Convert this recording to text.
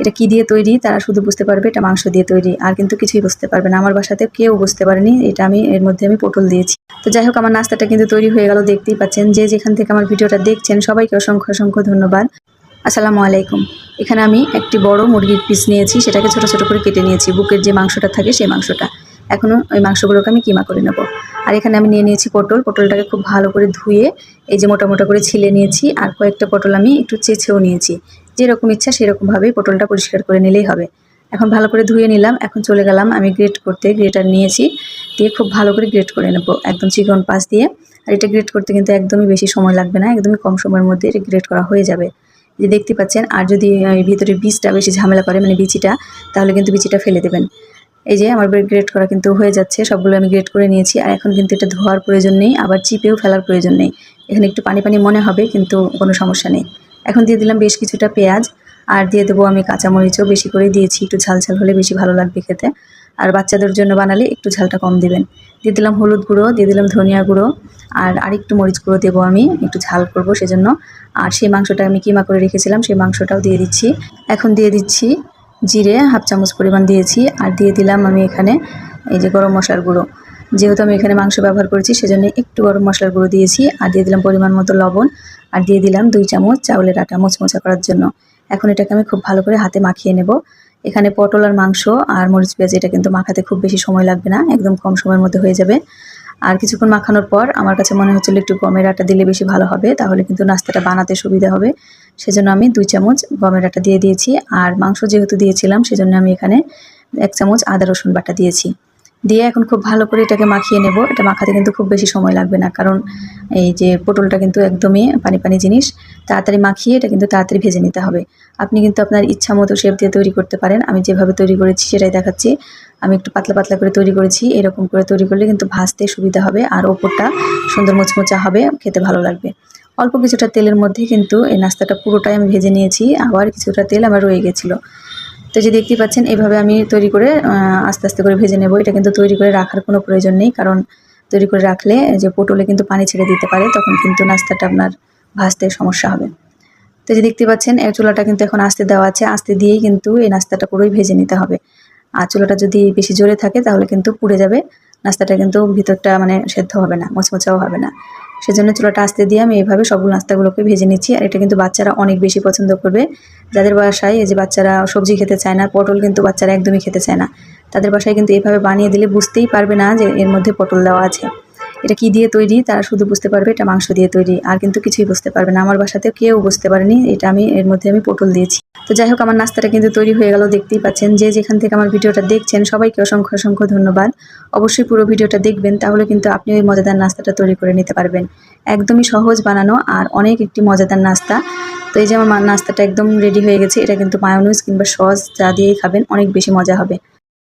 এটা কি দিয়ে তৈরি, তারা শুধু বুঝতে পারবে এটা মাংস দিয়ে তৈরি, আর কিন্তু কিছুই বুঝতে পারবে না। আমার বাসাতে কেউ বুঝতে পারেনি, এটা আমি এর মধ্যে আমি পটল দিয়েছি। তো যাই হোক, আমার নাস্তাটা কিন্তু তৈরি হয়ে গেল, দেখতেই পাচ্ছেন যে যেখান থেকে আমার ভিডিওটা দেখছেন, সবাইকে অসংখ্য অসংখ্য ধন্যবাদ। আসসালামু আলাইকুম। এখানে আমি একটি বড় মুরগির পিস নিয়েছি, সেটাকে ছোট ছোট করে কেটে নিয়েছি, বুকের যে মাংসটা থাকে সেই মাংসটা। এখনও ওই মাংসগুলোকে আমি কিমা করে নেব। আর এখানে আমি নিয়ে নিয়েছি পটল, পটলটাকে খুব ভালো করে ধুয়ে এই যে মোটা মোটা করে ছিলে নিয়েছি, আর কয়েকটা পটল আমি একটু চেঁচেও নিয়েছি। যেরকম ইচ্ছা সেরকমভাবেই পটলটা পরিষ্কার করে নিলেই হবে। এখন ভালো করে ধুয়ে নিলাম, এখন চলে গেলাম আমি গ্রেট করতে। গ্রেটার নিয়েছি, দিয়ে খুব ভালো করে গ্রেট করে নেব একদম চিকন পাশ দিয়ে। আর এটা গ্রেট করতে কিন্তু একদমই বেশি সময় লাগবে না, একদমই কম সময়ের মধ্যে এটা গ্রেট করা হয়ে যাবে। যে দেখতে পাচ্ছেন, আর যদি ভিতরে বীজটা বেশি ঝামেলা করে মানে বিচিটা, তাহলে কিন্তু বিচিটা ফেলে দেবেন। এই যে আমার গ্রেট করা কিন্তু হয়ে যাচ্ছে, সবগুলো আমি গ্রেট করে নিয়েছি। আর এখন কিন্তু এটা ধোয়ার প্রয়োজন নেই, আবার চিপেও ফেলার প্রয়োজন নেই। এখানে একটু পানি পানি মনে হবে, কিন্তু কোনো সমস্যা নেই। এখন দিয়ে দিলাম বেশ কিছুটা পেঁয়াজ, আর দিয়ে দেবো আমি কাঁচামরিচও বেশি করে দিয়েছি, একটু ঝাল ঝাল হলে বেশি ভালো লাগবে খেতে। আর বাচ্চাদের জন্য বানালে একটু ঝালটা কম দিবেন। দিয়ে দিলাম হলুদ গুঁড়ো, দিয়ে দিলাম ধনিয়া গুঁড়ো, আর আরেকটু মরিচ গুঁড়ো দেবো আমি, একটু ঝাল করব সেজন্য। আর সেই মাংসটা আমি কিমা করে রেখেছিলাম, সেই মাংসটাও দিয়ে দিচ্ছি। এখন দিয়ে দিচ্ছি জিরে, হাফ চামচ পরিমাণ দিয়েছি, আর দিয়ে দিলাম আমি এখানে এই যে গরম মশলার গুঁড়ো। যেহেতু আমি এখানে মাংস ব্যবহার করেছি, সেজন্য একটু গরম মশলার গুঁড়ো দিয়েছি আর দিয়ে দিলাম পরিমাণ মতো লবণ আর দিয়ে দিলাম দুই চামচ চাউলের আটা মোচমোচা করার জন্য। এখন এটাকে আমি খুব ভালো করে হাতে মাখিয়ে নেব। এখানে পটল আর মাংস আর মরিচ পেঁয়াজ, এটা কিন্তু মাখাতে খুব বেশি সময় লাগবে না, একদম কম সময়ের মধ্যে হয়ে যাবে। আর কিছুক্ষণ মাখানোর পর আমার কাছে মনে হচ্ছিল একটু গমের আটা দিলে বেশি ভালো হবে, তাহলে কিন্তু নাস্তাটা বানাতে সুবিধা হবে। সেজন্য আমি দুই চামচ গমের আটা দিয়ে দিয়েছি। আর মাংস যেহেতু দিয়েছিলাম, সেজন্য আমি এখানে এক চামচ আদা রসুন বাটা দিয়েছি। দিয়ে এখন খুব ভালো করে এটাকে মাখিয়ে নেব। এটা মাখাতে কিন্তু খুব বেশি সময় লাগবে না, কারণ এই যে পটলটা কিন্তু একদমই পানি পানি জিনিস, তাড়াতাড়ি মাখিয়ে এটা কিন্তু তাড়াতাড়ি ভেজে নিতে হবে। আপনি কিন্তু আপনার ইচ্ছা মতো শেপ দিয়ে তৈরি করতে পারেন। আমি যেভাবে তৈরি করেছি সেটাই দেখাচ্ছি। আমি একটু পাতলা পাতলা করে তৈরি করেছি, এরকম করে তৈরি করলে কিন্তু ভাজতে সুবিধা হবে আর ওপরটা সুন্দর মোচমোচা হবে, খেতে ভালো লাগবে। অল্প কিছুটা তেলের মধ্যে কিন্তু এই নাস্তাটা পুরোটাই আমি ভেজে নিয়েছি, আবার কিছুটা তেল আমার রয়ে গেছিল। তো যে দেখতে পাচ্ছেন, এভাবে আমি তৈরি করে আস্তে আস্তে করে ভেজে নেব। এটা কিন্তু তৈরি করে রাখার কোনো প্রয়োজন নেই, কারণ তৈরি করে রাখলে যে পটলে কিন্তু পানি ছেড়ে দিতে পারে, তখন কিন্তু নাস্তাটা আপনার ভাজতে সমস্যা হবে। তো যে দেখতে পাচ্ছেন এই চুলাটা কিন্তু এখন আস্তে দেওয়া আছে, আস্তে দিয়েই কিন্তু এই নাস্তাটা পুরোই ভেজে নিতে হবে। আর চুলাটা যদি বেশি জোরে থাকে, তাহলে কিন্তু পুড়ে যাবে, নাস্তাটা কিন্তু ভিতরটা মানে সেদ্ধ হবে না, মোচমোচাও হবে না। সেজন্য চুলাটা আস্তে দিয়ে আমি এইভাবে সবগুলো নাস্তাগুলোকে ভেজে নিচ্ছি। আর এটা কিন্তু বাচ্চারা অনেক বেশি পছন্দ করবে। যাদের বাসায় এই যে বাচ্চারা সবজি খেতে চায় না, পটল কিন্তু বাচ্চারা একদমই খেতে চায় না। তাদের বাসায় কিন্তু এভাবে বানিয়ে দিলে বুঝতেই পারবে না যে এর মধ্যে পটল দেওয়া আছে। এটা কি দিয়ে তৈরি? তারা শুধু বুঝতে পারবে এটা মাংস দিয়ে তৈরি। আর কিন্তু কিছুই বুঝতে পারবে না। আমার বাসাতে কেউ বুঝতে পারেনি। এটা আমি, এর মধ্যে আমি পটল দিয়েছি। তো যাই হোক, আমার নাস্তাটা কিন্তু তৈরি হয়ে গেল। দেখতেই পাচ্ছেন যে যেখান থেকে আমার ভিডিওটা দেখছেন, সবাইকে অসংখ্য অসংখ্য ধন্যবাদ। অবশ্যই পুরো ভিডিওটা দেখবেন, তাহলে কিন্তু আপনি ওই মজাদার নাস্তাটা তৈরি করে নিতে পারবেন। একদমই সহজ বানানো আর অনেক একটি মজাদার নাস্তা। তো এই যে আমার নাস্তাটা একদম রেডি হয়ে গেছে। এটা কিন্তু মায়োনিজ কিংবা সস যা দিয়েই খাবেন, অনেক বেশি মজা হবে।